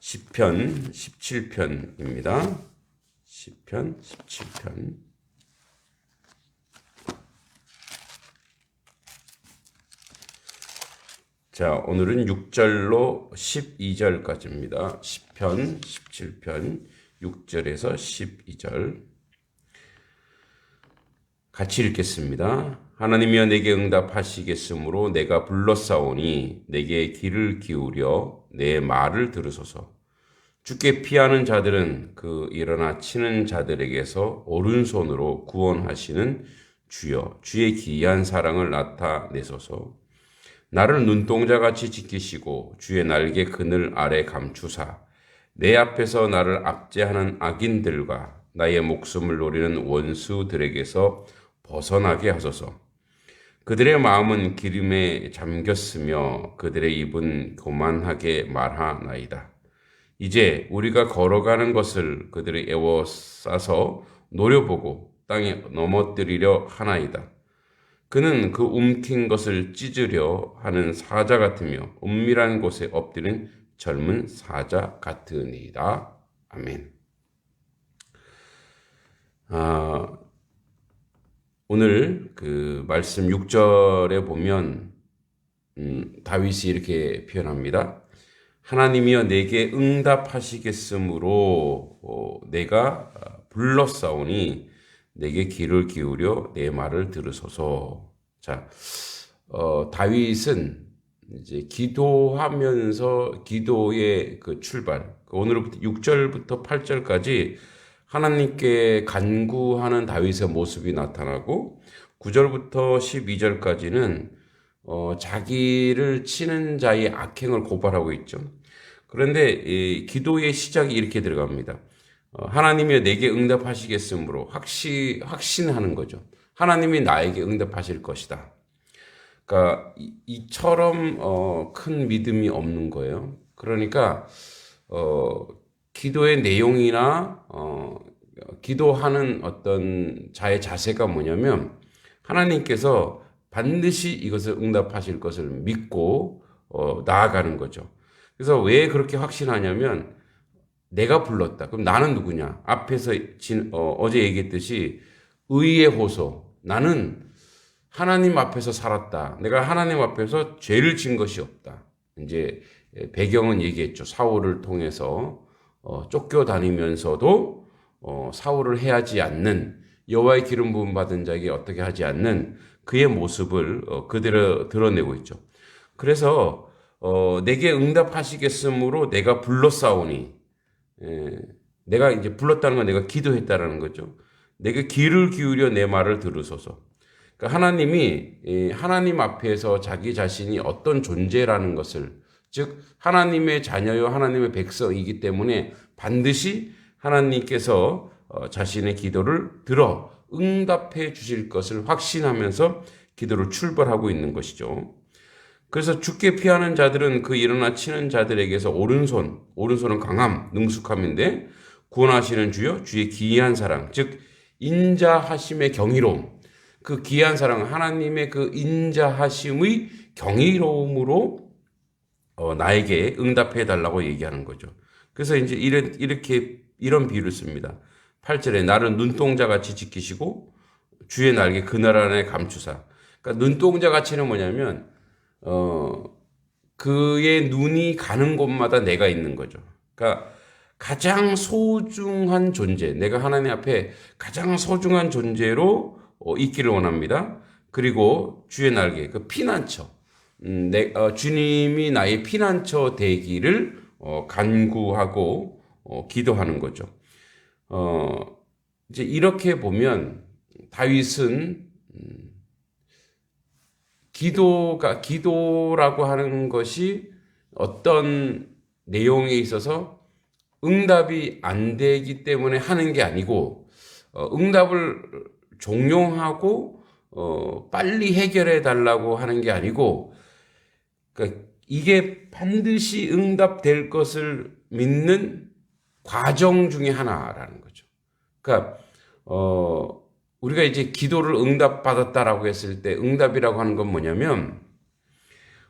10편 17편입니다. 10편 17편 자, 오늘은 6절로 12절까지입니다. 10편 17편 6절에서 12절 같이 읽겠습니다. 하나님이여 내게 응답하시겠으므로 내가 불렀사오니 내게 귀를 기울여 내 말을 들으소서. 주께 피하는 자들은 그 일어나 치는 자들에게서 오른손으로 구원하시는 주여 주의 기이한 사랑을 나타내소서. 나를 눈동자같이 지키시고 주의 날개 그늘 아래 감추사 내 앞에서 나를 압제하는 악인들과 나의 목숨을 노리는 원수들에게서 벗어나게 하소서. 그들의 마음은 기름에 잠겼으며 그들의 입은 교만하게 말하나이다. 이제 우리가 걸어가는 것을 그들이 애워싸서 노려보고 땅에 넘어뜨리려 하나이다. 그는 그 움킨 것을 찢으려 하는 사자 같으며 은밀한 곳에 엎드린 젊은 사자 같으니이다. 아멘. 아, 오늘 그 말씀 6절에 보면 음, 다윗이 이렇게 표현합니다. 하나님이여 내게 응답하시겠으므로 어, 내가 불렀사오니 내게 귀를 기울여 내 말을 들으소서. 자, 어, 다윗은 이제 기도하면서 기도의 그 출발, 오늘부터 6절부터 8절까지 하나님께 간구하는 다윗의 모습이 나타나고 9절부터 12절까지는 어, 자기를 치는 자의 악행을 고발하고 있죠. 그런데 이 기도의 시작이 이렇게 들어갑니다. 어, 하나님이 내게 응답하시겠으므로 확신, 확신하는 거죠. 하나님이 나에게 응답하실 것이다. 그러니까 이, 처럼 어, 큰 믿음이 없는 거예요. 그러니까 어, 기도의 내용이나 어, 기도하는 어떤 자의 자세가 뭐냐면 하나님께서 반드시 이것을 응답하실 것을 믿고 어, 나아가는 거죠. 그래서 왜 그렇게 확신하냐면 내가 불렀다. 그럼 나는 누구냐? 앞에서 진, 어, 제 얘기했듯이 의의 호소. 나는 하나님 앞에서 살았다. 내가 하나님 앞에서 죄를 진 것이 없다. 이제 배경은 얘기했죠. 사울을 통해서 어, 쫓겨다니면서도 어, 사울을 해하지 않는 여호와의 기름 부음 받은 자에게 어떻게 하지 않는 그의 모습을 어, 그대로 드러내고 있죠. 그래서 어, 내게 응답하시겠으므로 내가 불러싸오니 예, 내가 이제 불렀다는 건 내가 기도했다라는 거죠. 내가 귀를 기울여 내 말을 들으소서. 그러니까 하나님이 하나님 앞에서 자기 자신이 어떤 존재라는 것을 즉 하나님의 자녀요 하나님의 백성이기 때문에 반드시 하나님께서 어, 자신의 기도를 들어 응답해 주실 것을 확신하면서 기도를 출발하고 있는 것이죠. 그래서 죽게 피하는 자들은 그 일어나 치는 자들에게서 오른손, 오른손은 강함, 능숙함인데 구원하시는 주여 주의 기이한 사랑, 즉 인자하심의 경이로움, 그 기이한 사랑, 하나님의 그 인자하심의 경이로움으로 어, 나에게 응답해 달라고 얘기하는 거죠. 그래서 이제 이런, 이렇게, 이런 비유를 씁니다. 8절에 나를 눈동자 같이 지키시고 주의 날개 그날 안에 감추사. 그러니까 눈동자 같이는 뭐냐면 어, 그의 눈이 가는 곳마다 내가 있는 거죠. 그러니까 가장 소중한 존재, 내가 하나님 앞에 가장 소중한 존재로 어, 있기를 원합니다. 그리고 주의 날개, 그 피난처, 음, 내, 어, 주님이 나의 피난처 되기를 어, 간구하고 어, 기도하는 거죠. 어, 이제 이렇게 보면 다윗은 기도가 기도라고 하는 것이 어떤 내용에 있어서 응답이 안 되기 때문에 하는 게 아니고 어, 응답을 종용하고 어, 빨리 해결해 달라고 하는 게 아니고 그러니까 이게 반드시 응답될 것을 믿는 과정 중의 하나라는 거죠. 그러니까 어, 우리가 이제 기도를 응답받았다라고 했을 때 응답이라고 하는 건 뭐냐면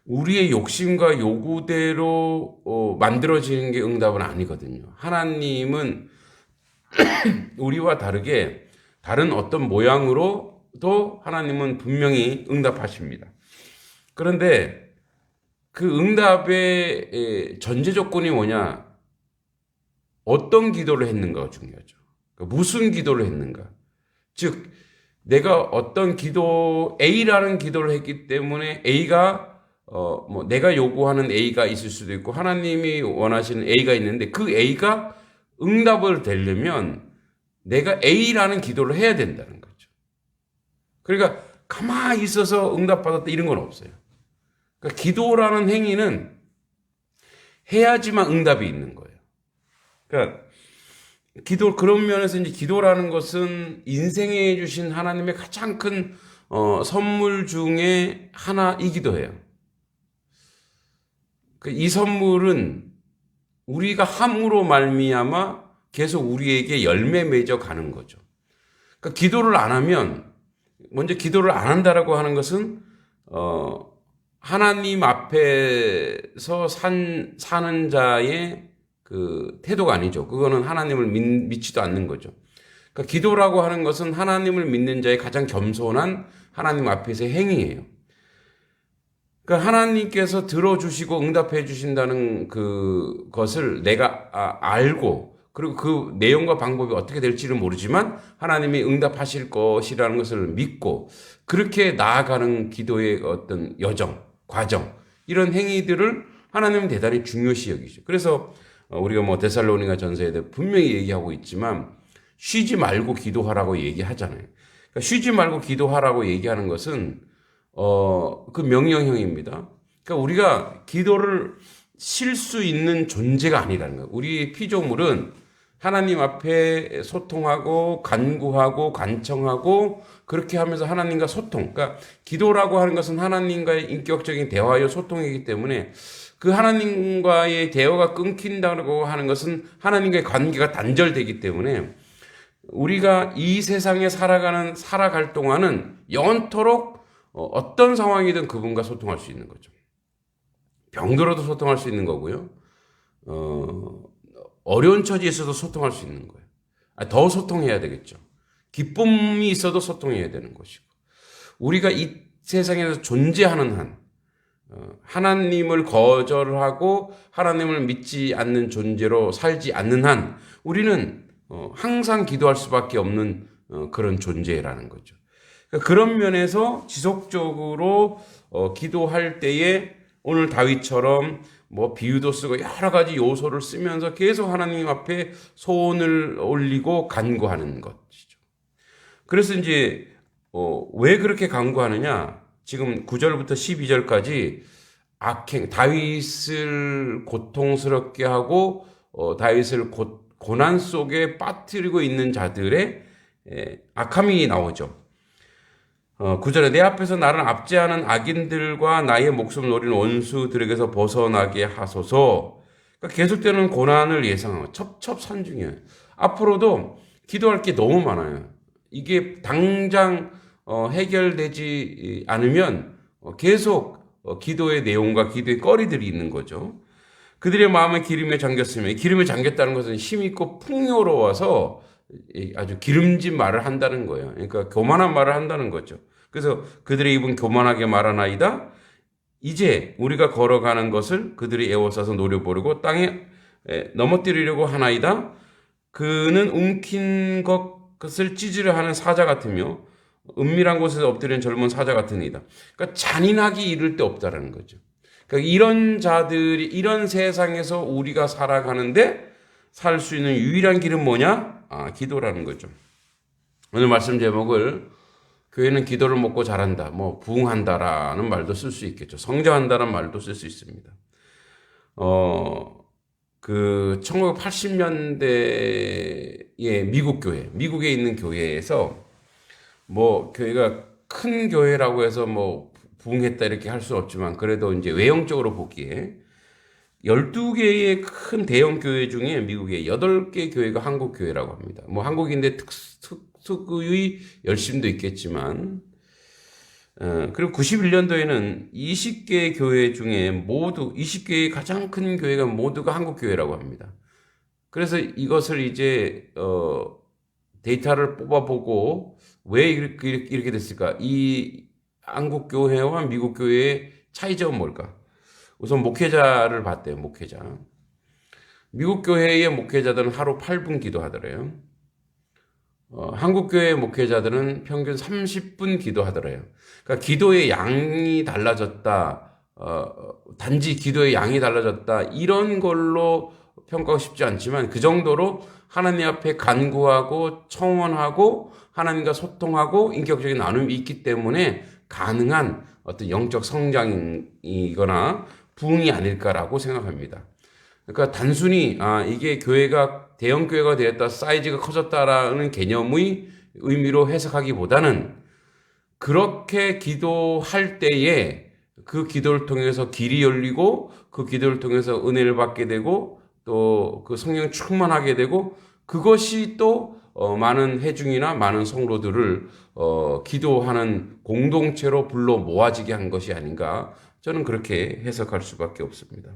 우리의 욕심과 요구대로 어, 만들어지는 게 응답은 아니거든요. 하나님은 우리와 다르게 다른 어떤 모양으로도 하나님은 분명히 응답하십니다. 그런데 그 응답의 에, 전제 조건이 뭐냐? 어떤 기도를 했는가가 중요하죠. 그러니까 무슨 기도를 했는가? 즉, 내가 어떤 기도, A라는 기도를 했기 때문에 A가 어, 뭐, 내가 요구하는 A가 있을 수도 있고, 하나님이 원하시는 A가 있는데, 그 A가 응답을 되려면 내가 A라는 기도를 해야 된다는 거죠. 그러니까 가만히 있어서 응답받았다 이런 건 없어요. 그러니까 기도라는 행위는 해야지만 응답이 있는 거예요. 그러니까 기도 그런 면에서 이제 기도라는 것은 인생에 주신 하나님의 가장 큰 어, 선물 중에 하나이기도 해요. 그이 선물은 우리가 함으로 말미암아 계속 우리에게 열매 맺어 가는 거죠. 그러니까 기도를 안 하면 먼저 기도를 안 한다라고 하는 것은 어 하나님 앞에서 산 사는 자의 그 태도가 아니죠. 그거는 하나님을 믿, 믿지도 않는 거죠. 그러니까 기도라고 하는 것은 하나님을 믿는 자의 가장 겸손한 하나님 앞에서의 행위예요. 그러니까 하나님께서 들어주시고 응답해 주신다는 그 것을 내가 아, 알고 그리고 그 내용과 방법이 어떻게 될지는 모르지만 하나님이 응답하실 것이라는 것을 믿고 그렇게 나아가는 기도의 어떤 여정, 과정 이런 행위들을 하나님은 대단히 중요시 여기죠. 그래서 우리가 뭐 데살로니가 전서에 분명히 얘기하고 있지만 쉬지 말고 기도하라고 얘기하잖아요. 그러니까 쉬지 말고 기도하라고 얘기하는 것은 어, 그 명령형입니다. 그러니까 우리가 기도를 쉴 수 있는 존재가 아니라는 거예요. 우리 피조물은 하나님 앞에 소통하고 간구하고 간청하고 그렇게 하면서 하나님과 소통. 그러니까 기도라고 하는 것은 하나님과의 인격적인 대화요 소통이기 때문에 그 하나님과의 대화가 끊긴다고 하는 것은 하나님과의 관계가 단절되기 때문에 우리가 이 세상에 살아가는 살아갈 동안은 영원토록 어, 어떤 상황이든 그분과 소통할 수 있는 거죠. 병들어도 소통할 수 있는 거고요. 어, 어려운 처지에 있어도 소통할 수 있는 거예요. 아, 더 소통해야 되겠죠. 기쁨이 있어도 소통해야 되는 것이고. 우리가 이 세상에서 존재하는 한, 어, 하나님을 거절하고 하나님을 믿지 않는 존재로 살지 않는 한, 우리는 어, 항상 기도할 수밖에 없는 그런 존재라는 거죠. 그러니까 그런 면에서 지속적으로 어, 기도할 때에 오늘 다윗처럼 뭐 비유도 쓰고 여러 가지 요소를 쓰면서 계속 하나님 앞에 소원을 올리고 간구하는 것이죠. 그래서 이제 어, 왜 그렇게 간구하느냐? 지금 9절부터 12절까지 악행 다윗을 고통스럽게 하고 어, 다윗을 고, 고난 속에 빠뜨리고 있는 자들의 에, 악함이 나오죠. 어, 구절에 내 앞에서 나를 압제하는 악인들과 나의 목숨을 노리는 원수들에게서 벗어나게 하소서. 그러니까 계속되는 고난을 예상하고 첩첩산중이에요. 앞으로도 기도할 게 너무 많아요. 이게 당장 어, 해결되지 않으면 어, 계속 어, 기도의 내용과 기도의 거리들이 있는 거죠. 그들의 마음에 기름에 잠겼으면 기름에 잠겼다는 것은 힘 있고 풍요로워서 아주 기름진 말을 한다는 거예요. 그러니까 교만한 말을 한다는 거죠. 그래서 그들의 입은 교만하게 말하나이다. 이제 우리가 걸어가는 것을 그들이 애워싸서 노려보려고 땅에 넘어뜨리려고 하나이다. 그는 움킨 것을 찢으려 하는 사자 같으며 은밀한 곳에서 엎드리는 젊은 사자 같은 이다. 그러니까 잔인하기 이를 데 없다라는 거죠. 그러니까 이런 자들이 이런 세상에서 우리가 살아가는데 살 수 있는 유일한 길은 뭐냐? 아, 기도라는 거죠. 오늘 말씀 제목을 교회는 기도를 먹고 자란다, 뭐 부흥한다라는 말도 쓸 수 있겠죠. 성장한다는 말도 쓸 수 있습니다. 어, 그 1980년대의 미국 교회, 미국에 있는 교회에서 뭐 교회가 큰 교회라고 해서 뭐 부흥했다 이렇게 할수 없지만 그래도 이제 외형적으로 보기에 12개의 큰 대형 교회 중에 미국의 8개 교회가 한국 교회라고 합니다. 뭐 한국인데 특, 특, 특의 열심도 있겠지만 어, 그리고 91년도에는 20개 교회 중에 모두 20개의 가장 큰 교회가 모두가 한국 교회라고 합니다. 그래서 이것을 이제 어, 데이터를 뽑아보고 왜 이렇게, 이렇게 됐을까? 이 한국 교회와 미국 교회의 차이점은 뭘까? 우선 목회자를 봤대요. 목회자. 미국 교회의 목회자들은 하루 8분 기도하더래요. 어, 한국 교회 목회자들은 평균 30분 기도하더래요. 그러니까 기도의 양이 달라졌다. 어, 단지 기도의 양이 달라졌다. 이런 걸로 평가하고 싶지 않지만 그 정도로 하나님 앞에 간구하고 청원하고 하나님과 소통하고 인격적인 나눔이 있기 때문에 가능한 어떤 영적 성장이거나 부흥이 아닐까라고 생각합니다. 그러니까 단순히 아 이게 교회가 대형 교회가 되었다 사이즈가 커졌다라는 개념의 의미로 해석하기보다는 그렇게 기도할 때에 그 기도를 통해서 길이 열리고 그 기도를 통해서 은혜를 받게 되고 또 그 성령 충만하게 되고 그것이 또 어, 많은 회중이나 많은 성로들을 어, 기도하는 공동체로 불러 모아지게 한 것이 아닌가 저는 그렇게 해석할 수밖에 없습니다.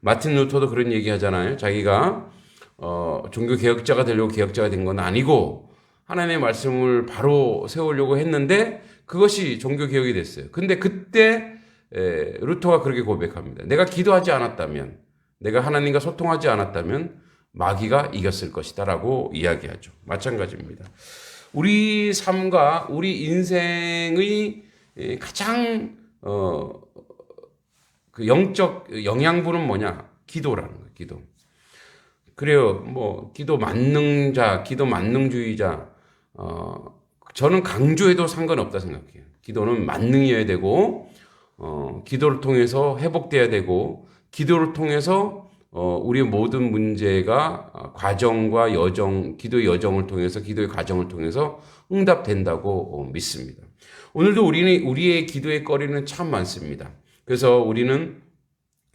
마틴 루터도 그런 얘기 하잖아요. 자기가 어, 종교 개혁자가 되려고 개혁자가 된 건 아니고 하나님의 말씀을 바로 세우려고 했는데 그것이 종교 개혁이 됐어요. 근데 그때 에, 루터가 그렇게 고백합니다. 내가 기도하지 않았다면, 내가 하나님과 소통하지 않았다면 마귀가 이겼을 것이다라고 이야기하죠. 마찬가지입니다. 우리 삶과 우리 인생의 가장 어, 그 영적 영양분은 뭐냐? 기도라는 거예요. 기도. 그래요. 뭐 기도 만능자, 기도 만능주의자. 어, 저는 강조해도 상관없다 생각해요. 기도는 만능이어야 되고 어, 기도를 통해서 회복돼야 되고 기도를 통해서 어, 우리의 모든 문제가 과정과 여정, 기도의 여정을 통해서 기도의 과정을 통해서 응답된다고 어, 믿습니다. 오늘도 우리는 우리의 기도의 거리는 참 많습니다. 그래서 우리는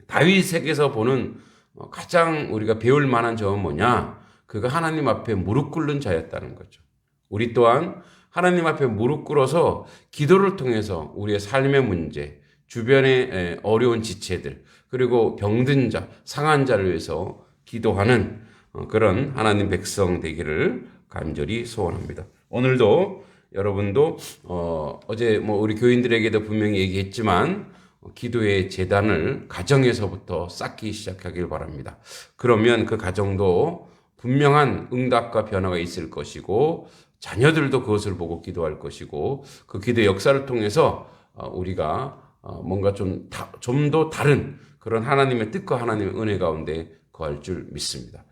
다윗에게서 보는 어, 가장 우리가 배울 만한 점은 뭐냐? 그가 하나님 앞에 무릎 꿇는 자였다는 거죠. 우리 또한 하나님 앞에 무릎 꿇어서 기도를 통해서 우리의 삶의 문제, 주변의 어려운 지체들, 그리고 병든 자, 상한 자를 위해서 기도하는 어, 그런 하나님 백성 되기를 간절히 소원합니다. 오늘도 여러분도 어, 어제 뭐 우리 교인들에게도 분명히 얘기했지만 기도의 재단을 가정에서부터 쌓기 시작하길 바랍니다. 그러면 그 가정도 분명한 응답과 변화가 있을 것이고 자녀들도 그것을 보고 기도할 것이고 그 기도 역사를 통해서 어, 우리가 어, 뭔가 좀 좀더 다른 그런 하나님의 뜻과 하나님의 은혜 가운데 거할 줄 믿습니다.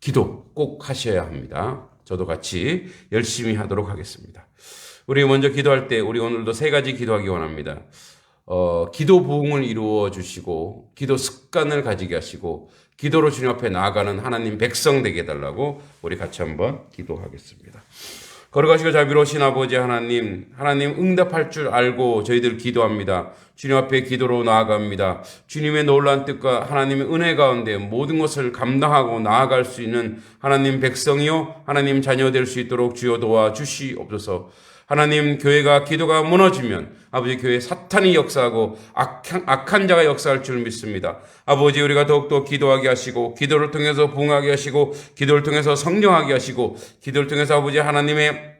기도 꼭 하셔야 합니다. 저도 같이 열심히 하도록 하겠습니다. 우리 먼저 기도할 때 우리 오늘도 세 가지 기도하기 원합니다. 어, 기도 부흥을 이루어 주시고 기도 습관을 가지게 하시고 기도로 주님 앞에 나아가는 하나님 백성 되게 해달라고 우리 같이 한번 기도하겠습니다. 걸어가시고 자비로우신 아버지 하나님, 하나님 응답할 줄 알고 저희들 기도합니다. 주님 앞에 기도로 나아갑니다. 주님의 놀란 뜻과 하나님의 은혜 가운데 모든 것을 감당하고 나아갈 수 있는 하나님 백성이요, 하나님 자녀 될 수 있도록 주여 도와 주시옵소서. 하나님 교회가 기도가 무너지면 아버지 교회 사탄이 역사하고 악한, 악한 자가 역사할 줄 믿습니다. 아버지 우리가 더욱더 기도하게 하시고 기도를 통해서 부흥하게 하시고 기도를 통해서 성령하게 하시고 기도를 통해서 아버지 하나님의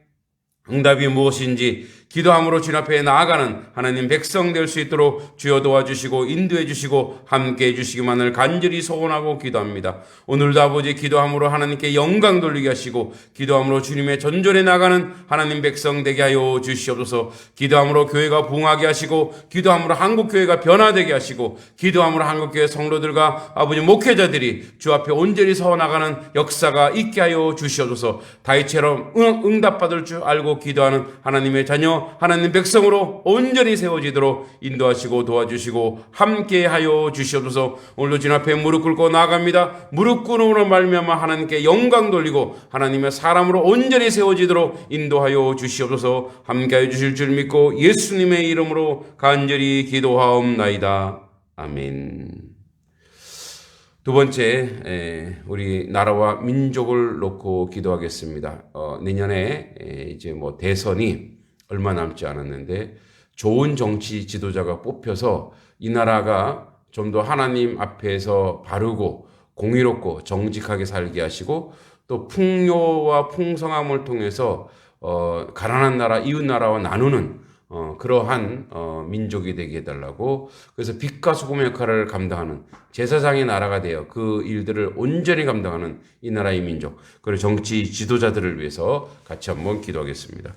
응답이 무엇인지 기도함으로 주님 앞에 나아가는 하나님 백성 될 수 있도록 주여 도와주시고 인도해 주시고 함께 해 주시기만을 간절히 소원하고 기도합니다. 오늘도 아버지 기도함으로 하나님께 영광 돌리게 하시고 기도함으로 주님의 전전에 나가는 하나님 백성 되게 하여 주시옵소서. 기도함으로 교회가 붕하게 하시고 기도함으로 한국 교회가 변화되게 하시고 기도함으로 한국 교회 성도들과 아버지 목회자들이 주 앞에 온전히 서 나가는 역사가 있게 하여 주시옵소서. 다이처럼 응답받을 줄 알고 기도하는 하나님의 자녀 하나님 백성으로 온전히 세워지도록 인도하시고 도와주시고 함께하여 주시옵소서. 오늘도 진 앞에 무릎 꿇고 나아갑니다. 무릎 꿇음으로 말미암아 하나님께 영광 돌리고 하나님의 사람으로 온전히 세워지도록 인도하여 주시옵소서. 함께하여 주실 줄 믿고 예수님의 이름으로 간절히 기도하옵나이다. 아멘. 두 번째, 우리 나라와 민족을 놓고 기도하겠습니다. 어, 내년에 이제 뭐 대선이 얼마 남지 않았는데 좋은 정치 지도자가 뽑혀서 이 나라가 좀 더 하나님 앞에서 바르고 공의롭고 정직하게 살게 하시고 또 풍요와 풍성함을 통해서 어, 가난한 나라 이웃 나라와 나누는 어, 그러한 어, 민족이 되게 해달라고 그래서 빛과 소금의 역할을 감당하는 제사장의 나라가 되어 그 일들을 온전히 감당하는 이 나라의 민족 그리고 정치 지도자들을 위해서 같이 한번 기도하겠습니다.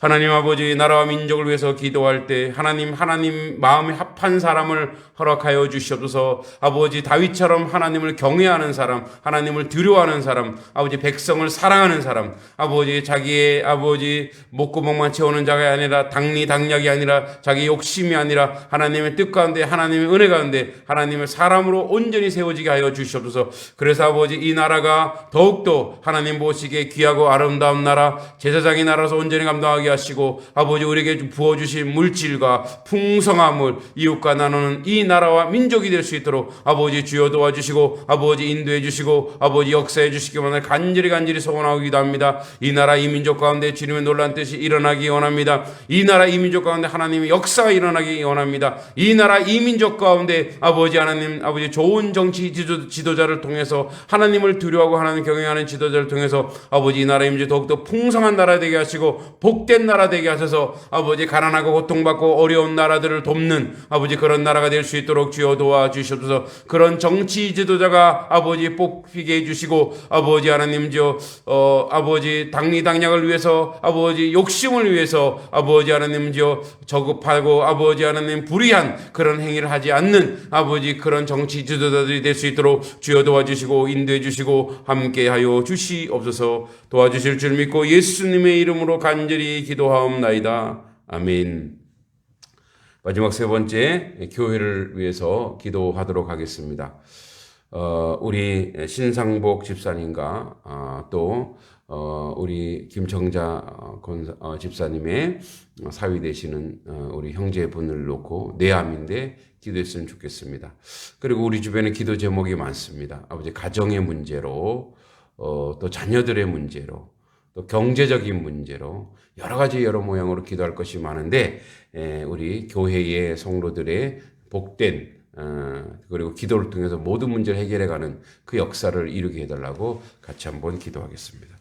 하나님 아버지 나라와 민족을 위해서 기도할 때 하나님 하나님 마음에 합한 사람을 허락하여 주시옵소서 아버지 다윗처럼 하나님을 경외하는 사람 하나님을 두려워하는 사람 아버지 백성을 사랑하는 사람 아버지 자기의 아버지 목구멍만 채우는 자가 아니라 당리 당략이 아니라 자기 욕심이 아니라 하나님의 뜻 가운데 하나님의 은혜 가운데 하나님의 사람으로 온전히 세워지게 하여 주시옵소서. 그래서 아버지 이 나라가 더욱더 하나님 보시기에 귀하고 아름다운 나라 제사장의 나라서 온전히 감당하게 하시고 아버지 우리에게 부어주신 물질과 풍성함을 이웃과 나누는 이 나라와 민족이 될 수 있도록 아버지 주여 도와주시고 아버지 인도해 주시고 아버지 역사해 주시기만을 간절히 간절히 소원하기도 합니다. 이 나라 이 민족 가운데 주님의 놀란 뜻이 일어나기 원합니다. 이 나라 이 민족 가운데 하나님의 역사가 일어나기 원합니다. 이 나라 이 민족 가운데 아버지 하나님 아버지 좋은 정치 지도, 지도 자를 통해서 하나님을 두려워하고 하나님 경외하는 지도자를 통해서 아버지 이 나라 임지 더욱더 풍성한 나라 되게 하시고 복된 나라 되게 하셔서 아버지 가난하고 고통받고 어려운 나라들을 돕는 아버지 그런 나라가 될 수 있도록 주여 도와주시옵소서. 그런 정치 지도자가 아버지 뽑히게 해주시고 아버지 하나님 저 어, 아버지 당리 당략을 위해서 아버지 욕심을 위해서 아버지 하나님 저 저급하고 아버지 하나님 불의한 그런 행위를 하지 않는 아버지 그런 정치 지도자들이 될 수 있도록 주여 도와주시고 인도해 주시고 함께하여 주시옵소서 도와주실 줄 믿고 예수님의 이름으로 간절히 기도하옵나이다 아멘. 마지막 세 번째 교회를 위해서 기도하도록 하겠습니다. 어, 우리 신상복 집사님과 아, 또 어, 우리 김청자 어, 권사, 어, 집사님의 사위 되시는 어, 우리 형제분을 놓고 내암인데 기도했으면 좋겠습니다. 그리고 우리 주변에 기도 제목이 많습니다. 아버지 가정의 문제로 어, 또 자녀들의 문제로 또 경제적인 문제로 여러 가지 여러 모양으로 기도할 것이 많은데 에, 우리 교회의 성도들의 복된 어, 그리고 기도를 통해서 모든 문제를 해결해가는 그 역사를 이루게 해달라고 같이 한번 기도하겠습니다.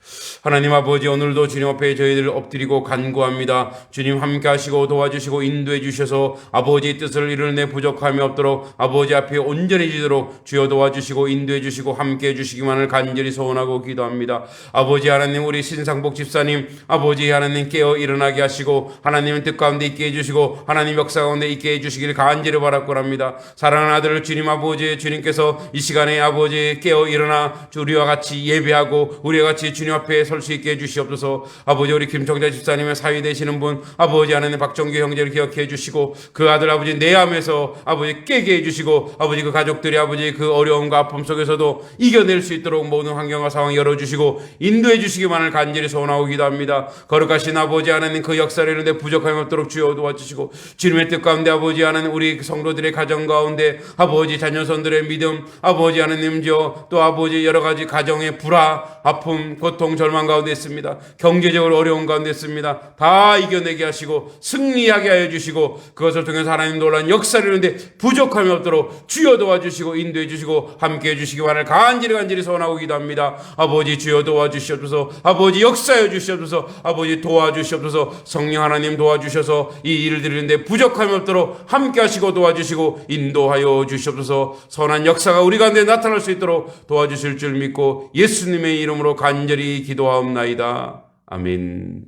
하나님 아버지 오늘도 주님 앞에 저희들 엎드리고 간구합니다. 주님 함께 하시고 도와주시고 인도해 주셔서 아버지의 뜻을 이루는 부족함이 없도록 아버지 앞에 온전해지도록 주여 도와주시고 인도해 주시고 함께 해 주시기만을 간절히 소원하고 기도합니다. 아버지 하나님 우리 신상복 집사님 아버지 하나님 깨어 일어나게 하시고 하나님의 뜻 가운데 있게 해 주시고 하나님 역사 가운데 있게 해 주시기를 간절히 바랄 합니다. 사랑하는 아들 주님 아버지 주님께서 이 시간에 아버지 깨어 일어나 우리와 같이 예배하고 우리와 같이 주님 앞에 설 수 있게 해주시옵소서. 아버지 우리 김정자 집사님의 사위 되시는 분 아버지 하나님 박정규 형제를 기억해 주시고 그 아들 아버지 내암에서 아버지 깨게 해주시고 아버지 그 가족들이 아버지 그 어려움과 아픔 속에서도 이겨낼 수 있도록 모든 환경과 상황 열어주시고 인도해 주시기만을 간절히 소원하고 기도합니다. 거룩하신 아버지 하나님 그 역사를 이루는데 부족함이 없도록 주여 도와주시고 주님의 뜻 가운데 아버지 하나님 우리 성도들의 가정 가운데 아버지 자녀손들의 믿음 아버지 하나님 저또 아버지 여러 가지 가정의 불화 아픔 고통 절망 가운데 있습니다. 경제적으로 어려운 가운데 있습니다. 다 이겨내게 하시고 승리하게 하여 주시고 그것을 통해서 하나님 놀란 역사를 이루는데 부족함이 없도록 주여 도와주시고 인도해 주시고 함께 해 주시기 바를 간절히 간절히 소원하고 기도합니다. 아버지 주여 도와주시옵소서 아버지 역사해 주시옵소서 아버지 도와주시옵소서 성령 하나님 도와주셔서 이 일을 드리는데 부족함이 없도록 함께 하시고 도와주시고 인도 하여 주시옵소서 선한 역사가 우리 가운데 나타날 수 있도록 도와주실 줄 믿고 예수님의 이름으로 간절히 기도하옵나이다. 아멘.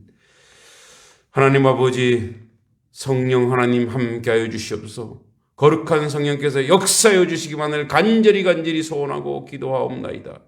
하나님 아버지 성령 하나님 함께하여 주시옵소서. 거룩한 성령께서 역사하여 주시기만을 간절히 간절히 소원하고 기도하옵나이다.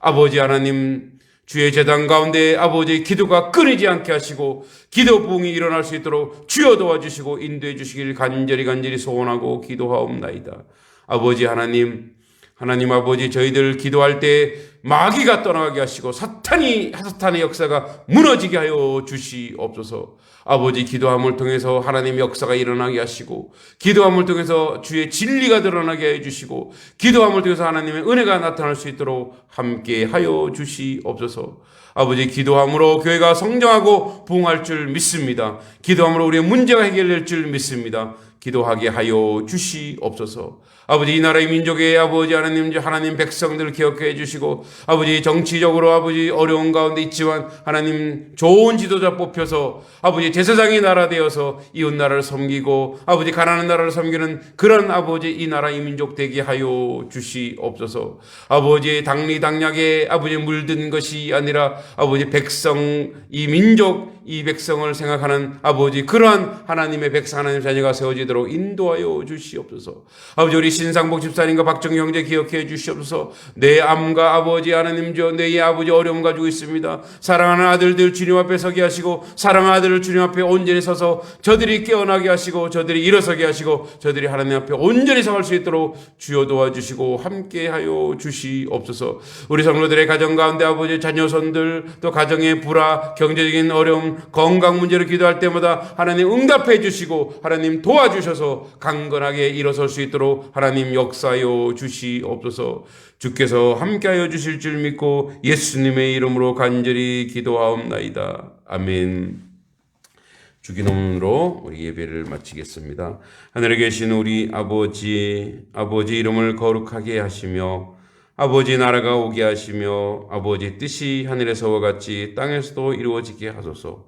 아버지 하나님 주의 재단 가운데 아버지의 기도가 끊이지 않게 하시고 기도 부흥이 일어날 수 있도록 주여 도와주시고 인도해 주시길 간절히 간절히 소원하고 기도하옵나이다. 아버지 하나님 하나님 아버지 저희들 기도할 때 마귀가 떠나가게 하시고 사탄이 사탄의 역사가 무너지게 하여 주시옵소서. 아버지 기도함을 통해서 하나님의 역사가 일어나게 하시고 기도함을 통해서 주의 진리가 드러나게 해 주시고 기도함을 통해서 하나님의 은혜가 나타날 수 있도록 함께 하여 주시옵소서. 아버지 기도함으로 교회가 성장하고 부흥할 줄 믿습니다. 기도함으로 우리의 문제가 해결될 줄 믿습니다. 기도하게 하여 주시옵소서. 아버지 이 나라의 민족의 아버지 하나님 하나님 백성들을 기억해 주시고 아버지 정치적으로 아버지 어려운 가운데 있지만 하나님 좋은 지도자 뽑혀서 아버지 제사장의 나라 되어서 이웃 나라를 섬기고 아버지 가난한 나라를 섬기는 그런 아버지 이 나라 이 민족 되게 하여 주시옵소서. 아버지 당리 당략에 아버지 물든 것이 아니라 아버지 백성 이 민족 이 백성을 생각하는 아버지 그러한 하나님의 백성 하나님 자녀가 세워 지도록 인도하여 주시옵소서. 아버지 우리 신상복 집사님과 박정 형제 기억해 주시옵소서. 내 암과 아버지 하나님 저내 아버지 어려움 가지고 있습니다. 사랑하는 아들들 주님 앞에 서게 하시고 사랑하는 아들을 주님 앞에 온전히 서서 저들이 깨어나게 하시고 저들이 일어서게 하시고 저들이 하나님 앞에 온전히 서갈 수 있도록 주여 도와주시고 함께하여 주시옵소서. 우리 성도들의 가정 가운데 아버지 자녀손들 또 가정의 불화 경제적인 어려움 건강 문제를 기도할 때마다 하나님 응답해 주시고 하나님 도와주 셔서 강건하게 일어설 수 있도록 하나님 역사하여 주시옵소서. 주께서 함께하여 주실 줄 믿고 예수님의 이름으로 간절히 기도하옵나이다. 아멘. 주기도문으로 우리 예배를 마치겠습니다. 하늘에 계신 우리 아버지, 아버지 이름을 거룩하게 하시며 아버지 나라가 오게 하시며 아버지 뜻이 하늘에서와 같이 땅에서도 이루어지게 하소서.